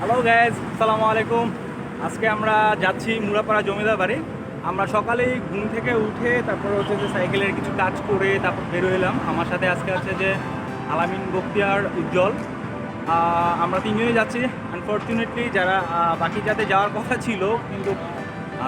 Hello gas আসসালামু আলাইকুম আজকে আমরা যাচ্ছি মুরাপাড়া জমিদার বাড়ি। আমরা সকালেই ঘুম থেকে উঠে তারপর হচ্ছে যে সাইকেলের কিছু কাজ করে তারপর বের হলাম আমার সাথে আজকে আছে যে আলামিন বক্তিয়ার উজ্জ্বল। আমরা তিনজনই যাচ্ছি। আনফর্চুনেটলি যারা বাকি যাতে যাওয়ার কথা ছিল, কিন্তু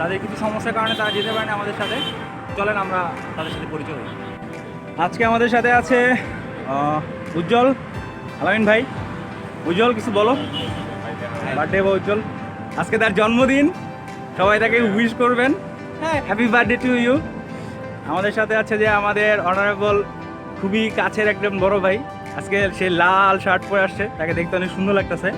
তাদের কিছু সমস্যার কারণে তারা যেতে পারে না আমাদের সাথে। চলেন আমরা তাদের সাথে পরিচয় হই আজকে আমাদের সাথে আছে উজ্জ্বল। আলামিন ভাই, উজ্জ্বল কিছু বলো। বার্থডে বা উজ্জ্বল আজকে তার জন্মদিন। সবাই তাকে উইশ করবেন। হ্যাঁ। হ্যাপি বার্থডে টু ইউ আমাদের সাথে আছে যে আমাদের অনারেবল খুবই কাছের একজন বড় ভাই। আজকে সে লাল শার্ট পরে আসছে। তাকে দেখতে অনেক সুন্দর লাগতেছে।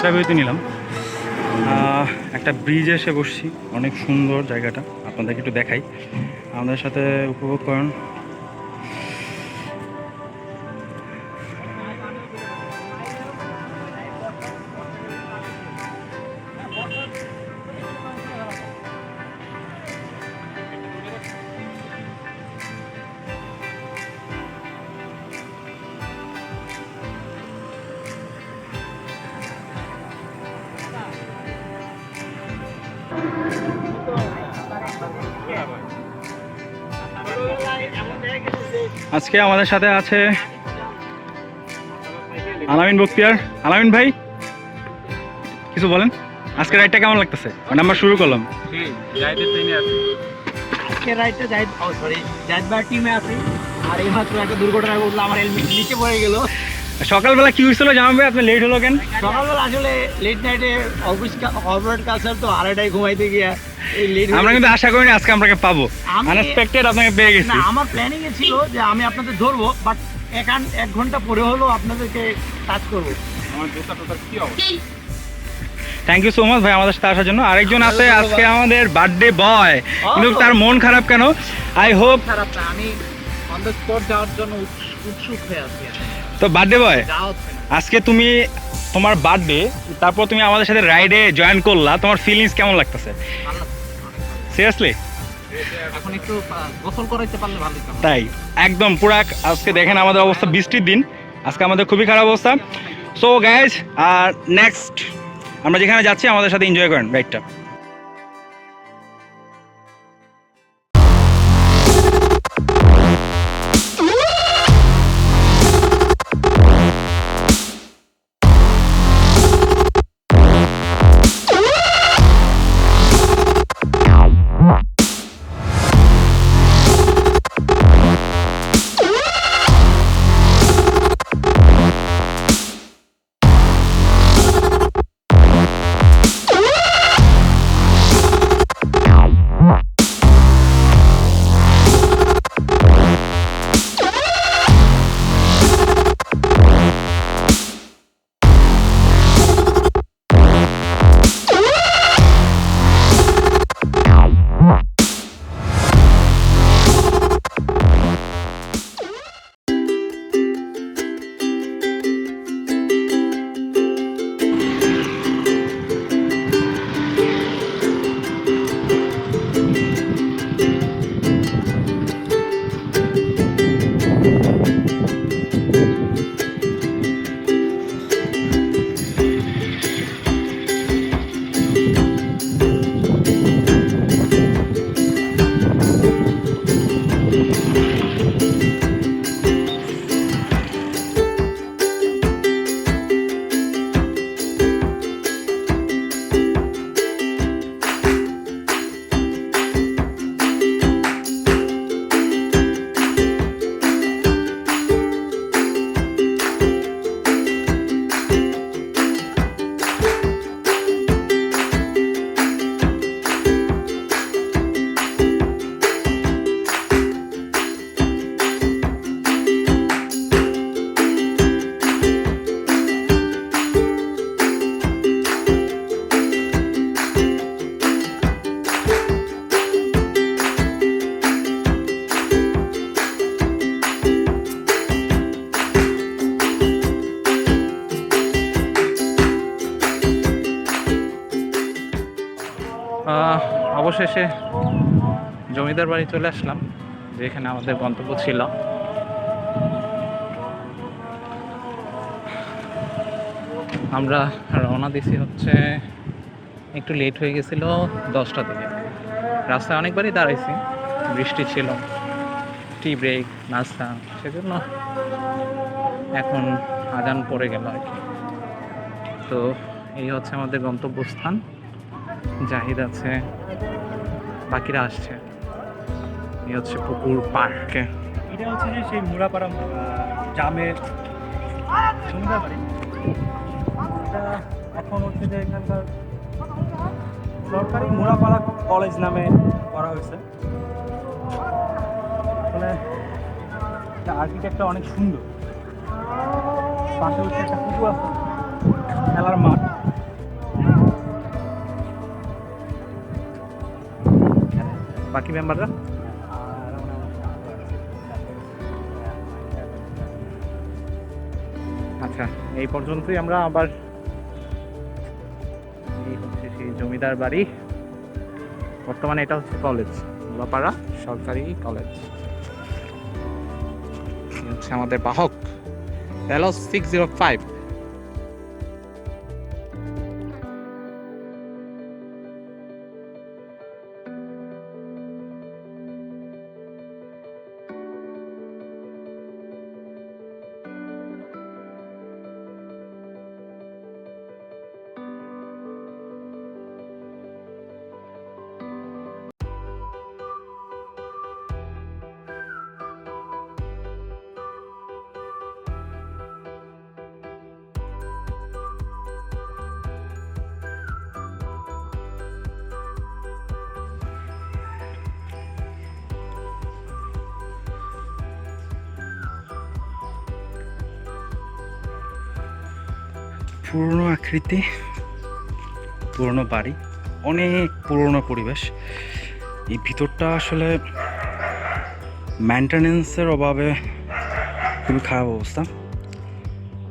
যাত্রা বিরতি নিলাম। একটা ব্রিজ এসে বসছি। অনেক সুন্দর জায়গাটা। আপনাদেরকে একটু দেখাই। আমাদের সাথে উপভোগ করেন আজকে আমাদের সাথে আছে আলামিন বক্তিয়ার। আলামিন ভাই, কিছু বলেন? আজকে রাইডটা কেমন লাগতেছে? মানে আমরা শুরু করলাম। আজকে রাইডটা জাহিদ সরি জাহিদ ভাই টিমে আছি। আর এই মাত্র একটা দুর্ঘটনা ঘটলো, আমার হেলমেট নিচে পড়ে গেল। সকালবেলা কি হয়েছিল ভাই? আপনি লেট হলো কেন? সকালবেলা আসলে লেট নাইটে অফিস কর্পোরেট কালচার তো আড়াইটায় ঘুমাইতে গিয়া এই আমরা কিন্তু আশা করিনি আজকে আপনাকে পাবো। আনএক্সপেক্টেড আপনাকে পেয়ে গেছি। না আমার প্ল্যানিং এ ছিল যে আমি আপনাদের ধরবো বাট এখান এক ঘণ্টা পরে হলো আপনাদেরকে টাচ করব। থ্যাংক ইউ সো মাচ ভাই আমাদের সাথে আসার জন্য। আরেকজন আছে আজকে আমাদের বার্থডে বয় কিন্তু তার মন খারাপ কেন? আই হোপ খারাপ না আমি অন দ্য স্পট যাওয়ার জন্য উৎসুক হয়ে আছি। তো বার্থডে বয় আজকে তুমি তোমার বার্থডে তারপর তুমি আমাদের সাথে রাইডে জয়েন করলা তোমার ফিলিংস কেমন লাগতেছে। সিরিয়াসলি এখন একটু গোসল করাইতে পারলে ভালো তাই একদম পুরা আজকে দেখেন আমাদের অবস্থা বৃষ্টির দিন আজকে আমাদের খুবই খারাপ অবস্থা। সো গাইজ আর নেক্সট আমরা যেখানে যাচ্ছি আমাদের সাথে এনজয় করেন রাইডটা অবশেষে জমিদার বাড়ি চলে আসলাম, যেখানে আমাদের গন্তব্য ছিল। আমরা রওনা দিছি হচ্ছে, একটু লেট হয়ে গেছিল দশটা থেকে। রাস্তায় অনেকবারই দাঁড়াইছি, বৃষ্টি ছিল টি ব্রেক নাস্তা, সেজন্য এখন আজান পড়ে গেল আর কি। তো এই হচ্ছে আমাদের গন্তব্যস্থান। জাহিদ আছে, বাকিরা আসছে। এই হচ্ছে পুকুর পার্কে। এটা হচ্ছে যে সেই মুরাপাড়া জামের এটা এখন হচ্ছে যে এখানকার সরকারি মুরাপাড়া কলেজ নামে করা হয়েছে। আর্কিটেক্টটা অনেক সুন্দর। পাশে হচ্ছে একটা পুকুর আছে খেলার মাঠ। বাকি মেম্বাররা আচ্ছা এই পর্যন্তই আমরা আবার জমিদার বাড়ি। বর্তমানে এটা হচ্ছে কলেজ গোলাপাড়া সরকারি কলেজ হচ্ছে আমাদের বাহক তেলো সিক্স জিরো ফাইভ পুরনো আকৃতি, পুরনো বাড়ি, অনেক পুরনো পরিবেশ। এই ভিতরটা আসলে মেনটেনেন্সের অভাবে খুবই খারাপ অবস্থা।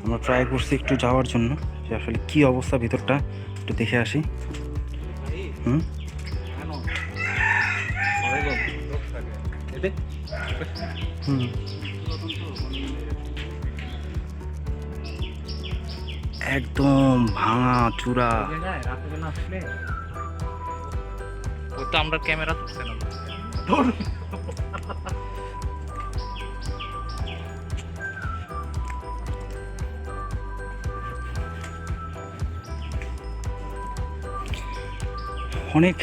আমরা ট্রাই করছি একটু যাওয়ার জন্য যে আসলে কী অবস্থা ভিতরটা, একটু দেখে আসি। হুম? হুম। একদম ভাঙা চূড়া। তো আমরা ক্যামেরা তুলছিলাম অনেক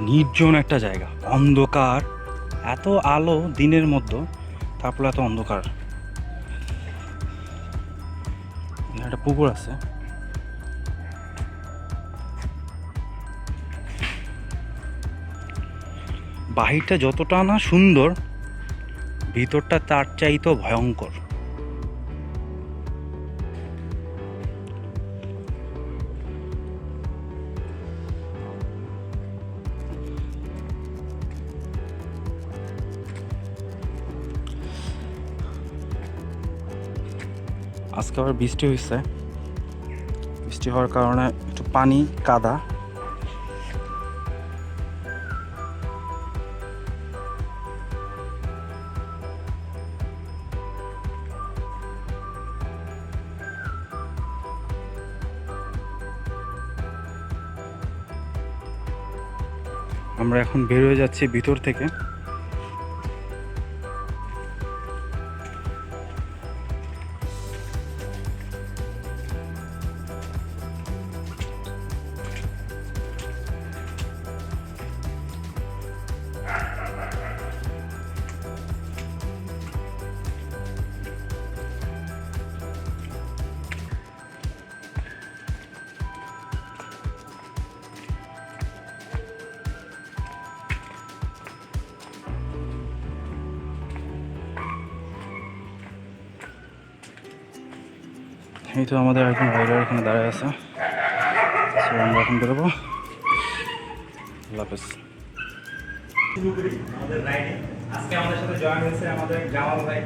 নির্জন একটা জায়গা। অন্ধকার এত আলো দিনের মধ্যে তারপরে এত অন্ধকার। এখানে একটা পুকুর আছে। বাহিরটা যতটা না সুন্দর ভিতরটা তার চাইতেও ভয়ঙ্কর। আজকে আবার বৃষ্টি হয়েছে বৃষ্টি হওয়ার কারণে একটু পানি কাদা। আমরা এখন বের হয়ে যাচ্ছি ভিতর থেকে। এই তো আমাদের একজন ভাইরা এখানে দাঁড়ায় আছে। So, আমরা এখন বেরোবো। আল্লাহ হাফেজ। আমাদের রাইডে আজকে আমাদের সাথে জয়েন হয়েছে আমাদের জামাল ভাই।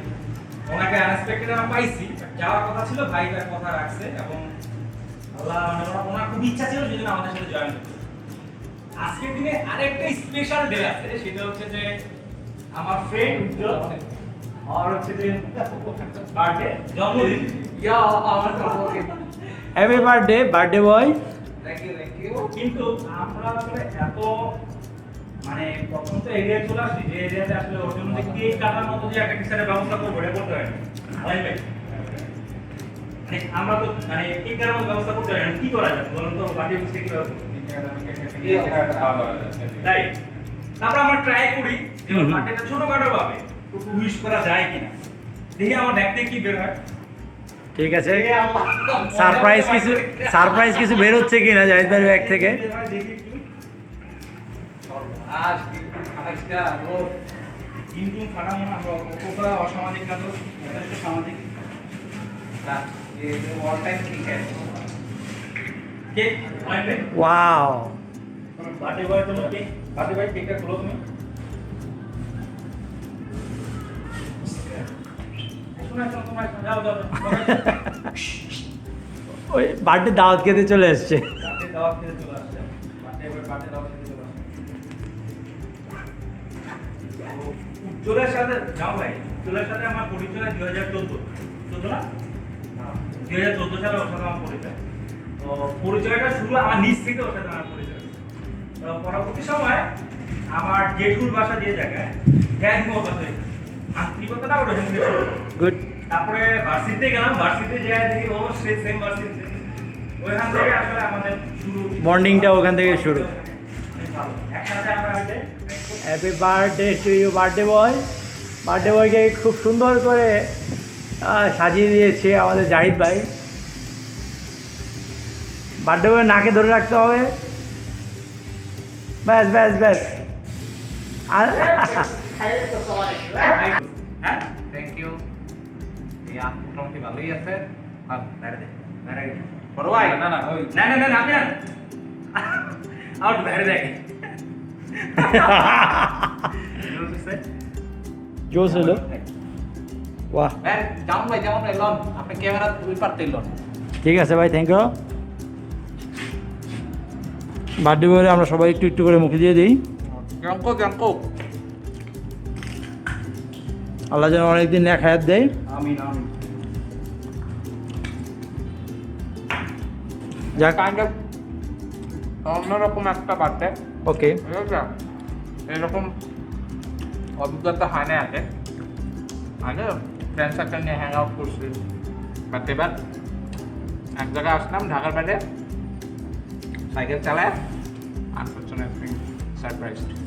ওনাকে আনএক্সপেক্টেড আমরা পাইছি যাওয়ার কথা ছিল ভাই তার কথা রাখছে এবং আল্লাহ মানে ওনার- খুব ইচ্ছা ছিল আমাদের সাথে জয়েন করতে আজকের দিনে আরেকটা স্পেশাল ডে আছে সেটা হচ্ছে যে আমার ফ্রেন্ড উজ্জ্বল আর হচ্ছে যে বার্থডে জন্মদিন। হ্যাপি বার্থডে বার্থডে বয় কিন্তু আমরা আসলে এত মানে প্রথম তো এরিয়া চলে আসি যে এরিয়াতে আসলে ওর জন্য কেক কাটার মতো যে একটা ব্যবস্থা করব এটা করতে হয় মানে আমরা তো মানে কেক কাটার মতো ব্যবস্থা করতে হয় কি করা যায়? বলুন তো বুঝতে কি তাই? তারপর আমরা ট্রাই করি যে বার্থডেটা ছোটখাটো ভাবে উইশ করা যায় কিনা। দেখি আমার দেখতে কি বের হয়। ঠিক আছে? সারপ্রাইজ কিছু সারপ্রাইজ কিছু বের হচ্ছে কিনা জাহিদ ভাইয়ের ব্যাগ থেকে কিন্তু ফাটানো আমরা কতটা অসামাজিক না তো যথেষ্ট সামাজিক কেক ওই বার্থডে দাওয়াত খেতে চলে এসছে। তো পরিচয়টা শুরু আমার নিজ থেকে ওর সাথে আমার তো পরবর্তী সময় আমার জেঠুর বাসা যে জায়গায় জ্ঞান বাসা। আন্তরিকতাটা ওটা হেঁটে গুড তারপরে ভার্সিটিতে গেলাম ভার্সিটিতে যাই দেখি ও সেম ভার্সিটিতে ওইখান থেকে আসলে আমাদের শুরু। মর্নিংটা ওখান থেকে শুরু। অনেক একসাথে আমরা happy birthday to you birthday boy birthday বয়কে খুব সুন্দর করে সাজিয়ে দিয়েছে আমাদের জাহিদ ভাই। বার্থডে বয় নাকে ধরে রাখতে হবে। ব্যাস ব্যাস ব্যাস। আর থ্যাংক ইউ এই আপ মোটামুটি ভালোই আছে আর বাইরে দে। বড় ভাই না, না, ওই- না না না না, আপনি না আমার বাইরে দেখে জোস হলো বাহ যেমন ভাই যেমন ভাই লন আপনি ক্যামেরা ওই পারতেই লন ঠিক আছে ভাই থ্যাংক ইউ বার্থডে বলে আমরা সবাই একটু একটু করে মুখে দিয়ে দিই আল্লাহ যেন অনেকদিন এক হায়াত দেয় যাক। কাইন্ড অফ অন্যরকম একটা বার্থডে। ওকে। এরকম অভিজ্ঞতা হয় না আগে। আগে ফ্রেন্ড সার্কেল নিয়ে হ্যাং আউট করছি। বাট এবার এক জায়গায় আসলাম ঢাকার বাইরে। সাইকেল চালায়। Unfortunately surprised